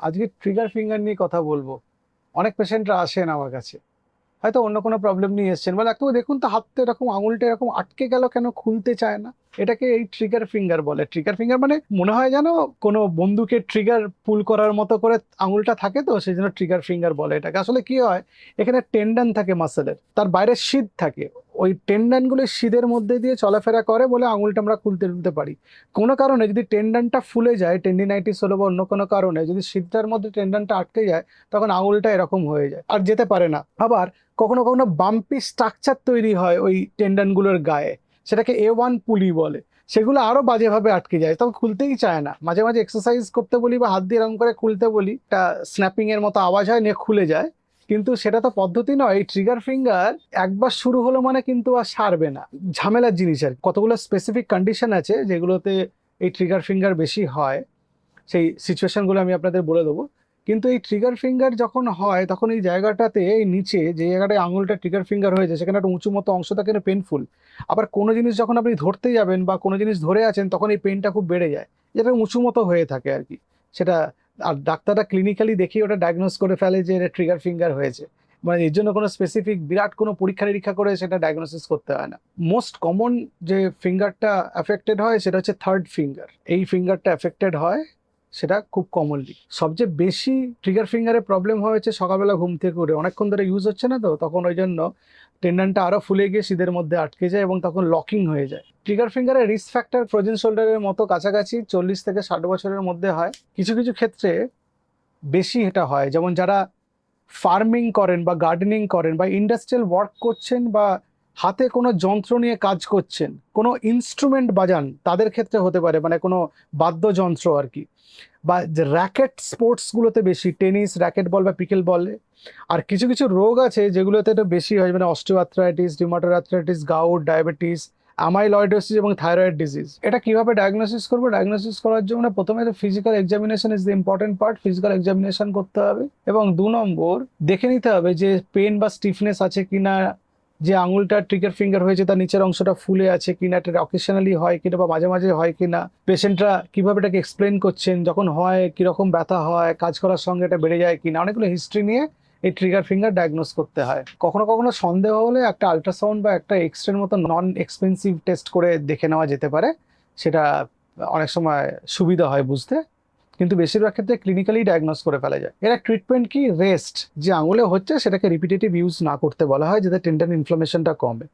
আজকে trigger finger নিয়ে কথা বলব। অনেক পেশেন্টরা আসেন আমার কাছে। হয়তো অন্য কোনো প্রবলেম নিয়ে এসছেন। বলে ডাক্তারবাবু দেখুন তো হাতটা এরকম, আঙুলটা এরকম আটকে গেল কেন? খুলতে চায় না। এটাকে এই ট্রিগার ফিঙ্গার বলে। ট্রিগার ফিঙ্গার মানে মনে হয় যেন কোনো বন্ধুকে ট্রিগার পুল করার মতো করে আঙুলটা থাকে তো, সেই জন্য ট্রিগার ফিঙ্গার বলে এটাকে। আসলে কি হয়, এখানে টেন্ডন থাকে মাসেলের তার বাইরে শীত থাকে। ওই টেন্ডনগুলো শীতের মধ্যে দিয়ে চলাফেরা করে বলে আঙুলটা আমরা খুলতে তুলতে পারি। কোনো কারণে যদি টেন্ডনটা ফুলে যায় টেন্ডিনাইটিস হলো বা অন্য কোনো কারণে যদি শীতটার মধ্যে টেন্ডনটা আটকে যায়, তখন আঙুলটা এরকম হয়ে যায় আর যেতে পারে না। আবার কখনো কখনো বাম্পি স্ট্রাকচার তৈরি হয় ওই টেন্ডনগুলোর গায়ে। সেটাকে এ ওয়ান পুলি বলে। সেগুলো আরও বাজেভাবে আটকে যায়। তখন খুলতেই চায় না। মাঝে মাঝে এক্সারসাইজ করতে বলি বা হাত দিয়ে এরকম করে খুলতে বলি, একটা স্ন্যাপিংয়ের মতো আওয়াজ হয়, নিয়ে খুলে যায়। কিন্তু সেটা তো পদ্ধতি নয়। এই ট্রিগার ফিঙ্গার একবার শুরু হলো মানে কিন্তু আর সারবে না। ঝামেলার জিনিস আর কতগুলো স্পেসিফিক কন্ডিশন আছে যেগুলোতে এই ট্রিগার ফিঙ্গার বেশি হয়, সেই সিচুয়েশনগুলো আমি আপনাদের বলে দেবো। কিন্তু এই ট্রিগার ফিঙ্গার যখন হয়, তখন এই জায়গাটাতে, এই নিচে, যে জায়গাটায় আঙুলটা ট্রিগার ফিঙ্গার হয়েছে, সেখানে একটা উঁচু মতো অংশ থাকে না পেনফুল আবার কোনো জিনিস যখন আপনি ধরতে যাবেন বা কোনো জিনিস ধরে আছেন, তখন এই পেনটা খুব বেড়ে যায়। যেটা উঁচু মতো হয়ে থাকে আর কি। সেটা, আর ডাক্তাররা ক্লিনিক্যালি দেখেই ওটা ডায়াগনোস করে ফেলে যে এটা ট্রিগার ফিঙ্গার হয়েছে। মানে এর জন্য কোনো স্পেসিফিক বিরাট কোনো পরীক্ষা নিরীক্ষা করে সেটা ডায়াগনোসিস করতে হয় না। মোস্ট কমন যে ফিঙ্গারটা অ্যাফেক্টেড হয়, সেটা হচ্ছে থার্ড ফিঙ্গার এই ফিঙ্গারটা অ্যাফেক্টেড হয় সেটা খুব কমনলি সবচেয়ে বেশি ট্রিগার ফিঙ্গারে প্রবলেম হয়েছে সকালবেলা ঘুম থেকে উঠে। অনেকক্ষণ ধরে ইউজ হচ্ছে না তো, তখন ওই জন্য টেন্ডনটা আরও ফুলে গিয়ে শীতের মধ্যে আটকে যায় এবং তখন লকিং হয়ে যায়। ট্রিগার ফিঙ্গারের রিস্ক ফ্যাক্টর ফ্রোজেন শোল্ডারের মতো কাছাকাছি চল্লিশ থেকে ষাট বছরের মধ্যে হয়। কিছু কিছু ক্ষেত্রে বেশি এটা হয়। যেমন যারা ফার্মিং করেন বা গার্ডেনিং করেন বা ইন্ডাস্ট্রিয়াল ওয়ার্ক করছেন বা হাতে কোনো যন্ত্র নিয়ে কাজ করছেন, কোনো ইনস্ট্রুমেন্ট বাজান, তাদের ক্ষেত্রে হতে পারে মানে কোনো বাদ্যযন্ত্র আর কি। বা র্যাকেট স্পোর্টসগুলোতে বেশি টেনিস র্যাকেট বল বা পিকেল বলে আর কিছু কিছু রোগ আছে যেগুলোতে একটু বেশি হয় মানে osteoarthritis rheumatoid arthritis gout diabetes amyloidosis এবং থাইরয়েড ডিজিজ এটা কীভাবে ডায়াগনোসিস করব? ডায়াগনোসিস করার জন্য প্রথমে তো physical examination is the important part physical examination করতে হবে এবং দু নম্বর, দেখে নিতে হবে যে পেন বা স্টিফনেস আছে কিনা যে আঙুলটা ট্রিগার ফিঙ্গার হয়েছে তার নিচের অংশটা ফুলে আছে কিনা, এটা অকেশনালি হয় কিনা বা মাঝে মাঝে হয় কিনা পেশেন্টরা কীভাবে এটাকে এক্সপ্লেন করছেন, যখন হয়, কীরকম ব্যথা হয়, কাজ করার সঙ্গে এটা বেড়ে যায় কিনা, অনেকগুলো হিস্ট্রি নিয়ে এই ট্রিগার ফিঙ্গার ডায়াগনোস করতে হয়। কখনো কখনো সন্দেহ হলে একটা আল্ট্রাসাউন্ড বা একটা এক্সরের মতো নন এক্সপেন্সিভ টেস্ট করে দেখে নেওয়া যেতে পারে, সেটা অনেক সময় সুবিধা হয় বুঝতে। কিন্তু বেশিরভাগ ক্ষেত্রে ক্লিনিক্যালি ডায়াগনোস করে ফেলা যায়। এরা ট্রিটমেন্ট কি? রেস্ট যে আঙুলে হচ্ছে সেটাকে রিপিটেটিভ ইউজ না করতে বলা হয়, যাতে টেন্ডন ইনফ্লামেশনটা কমে।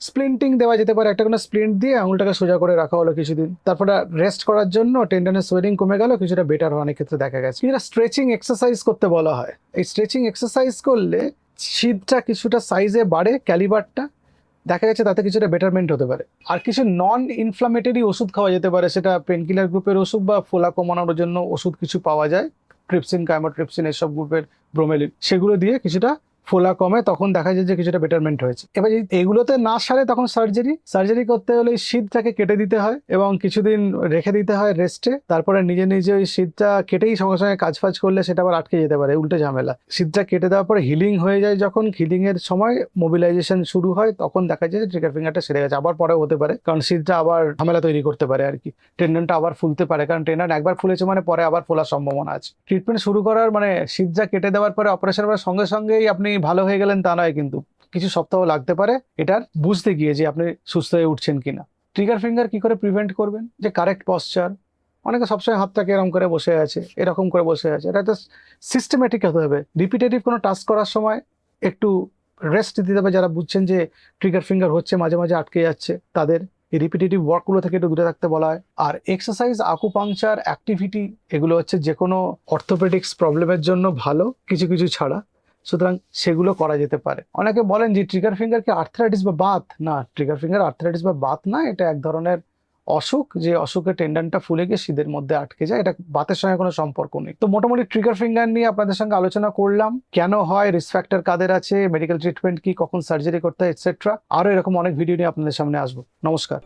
স্প্লিন্টিং দেওয়া যেতে পারে, একটা কোনো স্প্লিন্ট দিয়ে আঙুলটাকে সোজা করে রাখা হলো কিছুদিন। তারপরে রেস্ট করার জন্য টেন্ডনের সোয়েলিং কমে গেল, কিছুটা বেটার অনেক ক্ষেত্রে দেখা গেছে। কিছুটা স্ট্রেচিং এক্সারসাইজ করতে বলা হয়। এই স্ট্রেচিং এক্সারসাইজ করলে শীতটা কিছুটা সাইজে বাড়ে ক্যালিবারটা দেখা যাচ্ছে তাতে কিছুটা বেটারমেন্ট হতে পারে। আর কিছু নন ইনফ্লামেটরি ওষুধ খাওয়া যেতে পারে, সেটা পেনকিলার গ্রুপের ওষুধ বা ফোলা কমানোর জন্য ওষুধ কিছু পাওয়া যায় ট্রিপসিন কাইমোট্রিপসিন এসব গ্রুপের ব্রোমেলিন সেগুলো দিয়ে কিছুটা ফোলা কমে, তখন দেখা যায় যে কিছুটা বেটারমেন্ট হয়েছে। এবার এগুলোতে না সারে তখন সার্জারি সার্জারি করতে হলে শীতটাকে কেটে দিতে হয় এবং কিছুদিন রেখে দিতে হয় রেস্টে তারপরে নিজে নিজে ওই শীতটা কেটেই সঙ্গে সঙ্গে কাজ ফাজ করলে সেটা আবার আটকে যেতে পারে, উল্টে ঝামেলা। শীতটা কেটে দেওয়ার পরে হিলিং হয়ে যায় যখন হিলিং এর সময় মোবিলাইজেশন শুরু হয়, তখন দেখা যায় ট্রিগার ফিঙ্গারটা সেরে গেছে, আবার পরেও হতে পারে, কারণ শীতটা আবার ঝামেলা তৈরি করতে পারে আর কি। টেন্ডনটা আবার ফুলতে পারে, কারণ টেন্ডন একবার ফুলেছে মানে পরে আবার ফোলার সম্ভাবনা আছে। ট্রিটমেন্ট শুরু করার মানে শীতটা কেটে দেওয়ার পরে অপারেশন করার সঙ্গে সঙ্গেই আপনি ভালো হয়ে গেলেন তা নয় কিন্তু। কিছু সপ্তাহ লাগতে পারে, এটার বুঝতে গিয়ে যে আপনি সুস্থ হয়ে উঠছেন কিনা। ট্রিগার ফিঙ্গার কি করে প্রিভেন্ট করবেন? যে কারেক্ট পশ্চার অনেকে সবসময় হাতটাকে এরকম করে বসে আছে, এরকম করে বসে আছে। এটা তো সিস্টেমেটিক হতে হবে। রিপিটেটিভ কোনো টাস্ক করার সময় একটু রেস্ট দিতে হবে। যারা বুঝছেন যে ট্রিগার ফিঙ্গার হচ্ছে, মাঝে মাঝে আটকে যাচ্ছে, তাদের এই রিপিটেটিভ ওয়ার্কগুলো থেকে একটু দূরে থাকতে বলা হয়। আর এক্সারসাইজ আকুপাংচার অ্যাক্টিভিটি এগুলো হচ্ছে যে কোনো অর্থোপেডিক্স প্রবলেমের জন্য ভালো, কিছু কিছু ছাড়া। সুতরাং সেগুলো করা যেতে পারে। অনেকে বলেন যে ট্রিগার ফিঙ্গার কি আর্থ্রাইটিস বা বাত? না ট্রিগার ফিঙ্গার আর্থ্রাইটিস বা বাত না, এটা এক ধরনের অসুখ, যে অসুখের টেন্ডনটা ফুলে গিয়ে শীতের মধ্যে আটকে যায়, এটা বাতের সঙ্গে কোনো সম্পর্ক নেই। তো মোটামুটি ট্রিগার ফিঙ্গার নিয়ে আপনাদের সঙ্গে আলোচনা করলাম, কেন হয় রিস্ক ফ্যাক্টর কাদের আছে মেডিকেল ট্রিটমেন্ট কি, কখন সার্জারি করতে হয় এটসেট্রা আরও এরকম অনেক ভিডিও নিয়ে আপনাদের সামনে আসব। নমস্কার।